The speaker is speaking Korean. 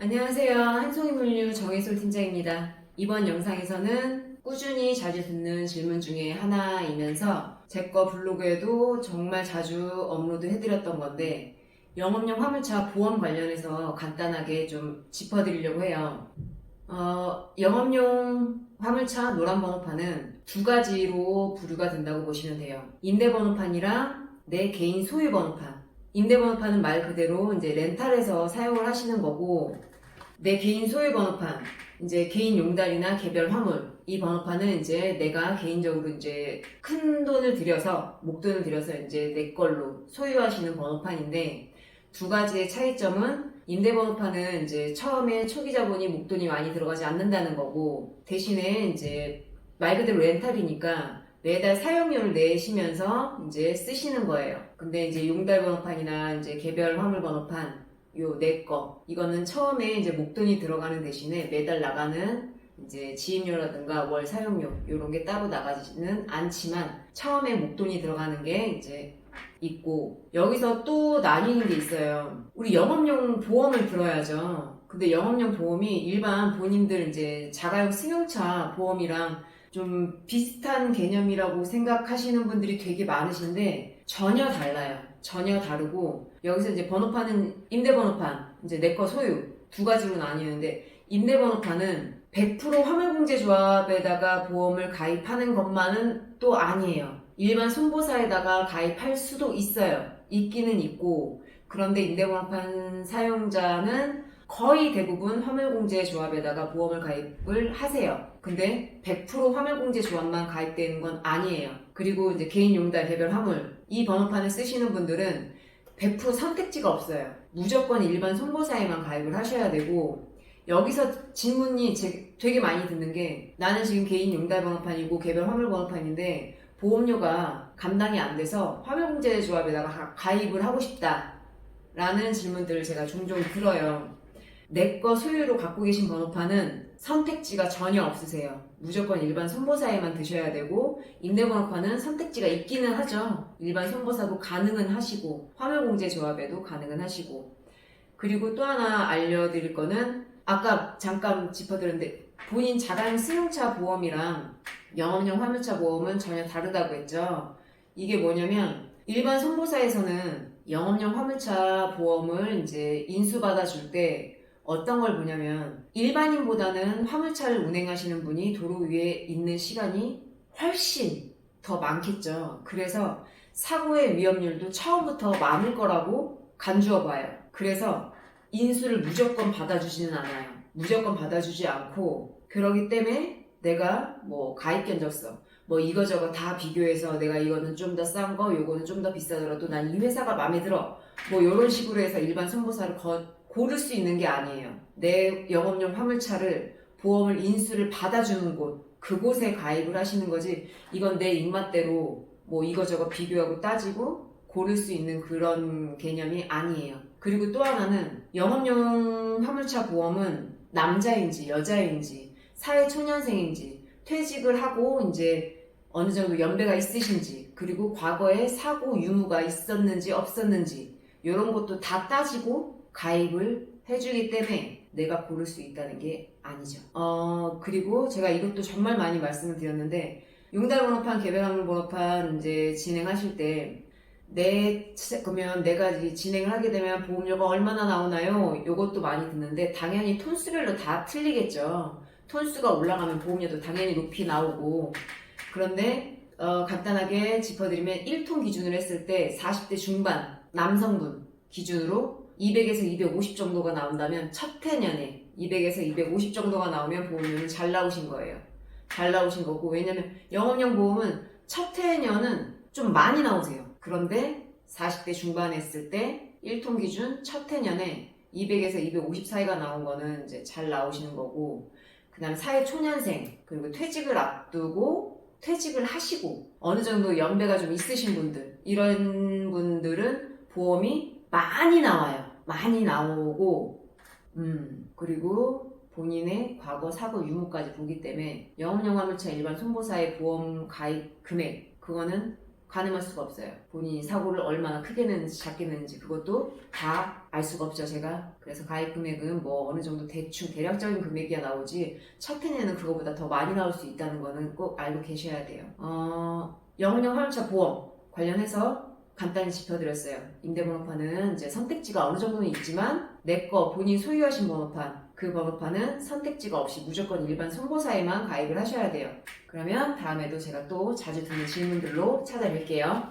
안녕하세요. 한송이 물류 정혜솔 팀장입니다. 이번 영상에서는 꾸준히 자주 듣는 질문 중에 하나이면서 제 거 블로그에도 정말 자주 업로드 해드렸던 건데 영업용 화물차 보험 관련해서 간단하게 좀 짚어드리려고 해요. 어, 영업용 화물차 노란 번호판은 두 가지로 부류가 된다고 보시면 돼요. 임대 번호판이랑 내 개인 소유 번호판. 임대 번호판은 말 그대로 이제 렌탈해서 사용을 하시는 거고 내 개인 소유 번호판, 이제 개인 용달이나 개별 화물 이 번호판은 이제 내가 개인적으로 이제 큰 돈을 들여서 목돈을 들여서 이제 내 걸로 소유하시는 번호판인데 두 가지의 차이점은 임대 번호판은 이제 처음에 초기 자본이 목돈이 많이 들어가지 않는다는 거고 대신에 이제 말 그대로 렌탈이니까 매달 사용료를 내시면서 이제 쓰시는 거예요. 근데 이제 용달 번호판이나 이제 개별 화물 번호판 요 내 거 이거는 처음에 이제 목돈이 들어가는 대신에 매달 나가는 이제 지임료라든가 월 사용료 이런 게 따로 나가지는 않지만 처음에 목돈이 들어가는 게 이제 있고 여기서 또 나뉘는 게 있어요. 우리 영업용 보험을 들어야죠. 근데 영업용 보험이 일반 본인들 이제 자가용 승용차 보험이랑 좀 비슷한 개념이라고 생각하시는 분들이 되게 많으신데 전혀 달라요. 전혀 다르고 여기서 이제 번호판은 임대 번호판 이제 내 거 소유 두 가지로 나뉘는데 임대 번호판은 100% 화물공제 조합에다가 보험을 가입하는 것만은 또 아니에요. 일반 손보사에다가 가입할 수도 있어요. 있기는 있고 그런데 임대 번호판 사용자는 거의 대부분 화물공제 조합에다가 보험을 가입을 하세요. 근데 100% 화물공제 조합만 가입되는 건 아니에요. 그리고 이제 개인 용달 개별 화물 이 번호판을 쓰시는 분들은 100% 선택지가 없어요. 무조건 일반 손보사에만 가입을 하셔야 되고 여기서 질문이 제- 되게 많이 듣는 게 나는 지금 개인 용달 번호판이고 개별 화물 번호판인데 보험료가 감당이 안 돼서 화물공제 조합에다가 가- 가입을 하고 싶다. 라는 질문들을 제가 종종 들어요. 내 거 소유로 갖고 계신 번호판은 선택지가 전혀 없으세요. 무조건 일반 손보사에만 드셔야 되고 임대번호판은 선택지가 있기는 하죠. 일반 손보사도 가능은 하시고 화물공제 조합에도 가능은 하시고 그리고 또 하나 알려드릴 거는 아까 잠깐 짚어드렸는데 본인 자가용 승용차 보험이랑 영업용 화물차 보험은 전혀 다르다고 했죠. 이게 뭐냐면 일반 손보사에서는 영업용 화물차 보험을 이제 인수받아 줄때 어떤 걸 보냐면 일반인보다는 화물차를 운행하시는 분이 도로 위에 있는 시간이 훨씬 더 많겠죠. 그래서 사고의 위험률도 처음부터 많을 거라고 간주어 봐요. 그래서 인수를 무조건 받아주지는 않아요. 무조건 받아주지 않고 그러기 때문에 내가 뭐 가입 견적서 뭐 이거저거 다 비교해서 내가 이거는 좀 더 싼 거, 요거는 좀 더 비싸더라도 난 이 회사가 마음에 들어. 뭐 이런 식으로 해서 일반 선보사를 거- 고를 수 있는 게 아니에요. 내 영업용 화물차를 보험을 인수를 받아주는 곳, 그곳에 가입을 하시는 거지. 이건 내 입맛대로 뭐 이거저거 비교하고 따지고 고를 수 있는 그런 개념이 아니에요. 그리고 또 하나는 영업용 화물차 보험은 남자인지 여자인지 사회 초년생인지 퇴직을 하고 이제 어느 정도 연배가 있으신지 그리고 과거에 사고 유무가 있었는지 없었는지 이런 것도 다 따지고 가입을 해주기 때문에 내가 고를 수 있다는 게 아니죠. 어 그리고 제가 이것도 정말 많이 말씀을 드렸는데 용달 번호판 개별 항목 번호판 이제 진행하실 때 내 그러면 내가 이 진행을 하게 되면 보험료가 얼마나 나오나요? 이것도 많이 듣는데 당연히 톤수별로 다 틀리겠죠. 톤수가 올라가면 보험료도 당연히 높이 나오고 그런데 어, 간단하게 짚어드리면 1톤 기준으로 했을 때 40대 중반 남성분 기준으로 200에서 250 정도가 나온다면 첫 해년에 200에서 250 정도가 나오면 보험료는 잘 나오신 거예요. 잘 나오신 거고 왜냐면 영업용 보험은 첫 해년은 좀 많이 나오세요. 그런데 40대 중반에 했을 때 1톤 기준 첫 해년에 200에서 250 사이가 나온 거는 이제 잘 나오시는 거고 그 다음에 사회 초년생 그리고 퇴직을 앞두고 퇴직을 하시고 어느 정도 연배가 좀 있으신 분들 이런 분들은 보험이 많이 나와요. 많이 나오고 음 그리고 본인의 과거 사고 유무까지 보기 때문에 영업용 화물차 일반 손보사의 보험 가입 금액 그거는 가늠할 수가 없어요. 본인이 사고를 얼마나 크게 냈는지 작게 냈는지 그것도 다 알 수가 없죠, 제가. 그래서 가입 금액은 뭐 어느 정도 대충 대략적인 금액이야 나오지 첫 해에는 그거보다 더 많이 나올 수 있다는 거는 꼭 알고 계셔야 돼요. 어, 영업용 화물차 보험 관련해서 간단히 짚어드렸어요. 임대번호판은 이제 선택지가 어느 정도는 있지만 내 거 본인 소유하신 번호판 그 번호판은 선택지가 없이 무조건 일반 송보사에만 가입을 하셔야 돼요. 그러면 다음에도 제가 또 자주 듣는 질문들로 찾아뵐게요.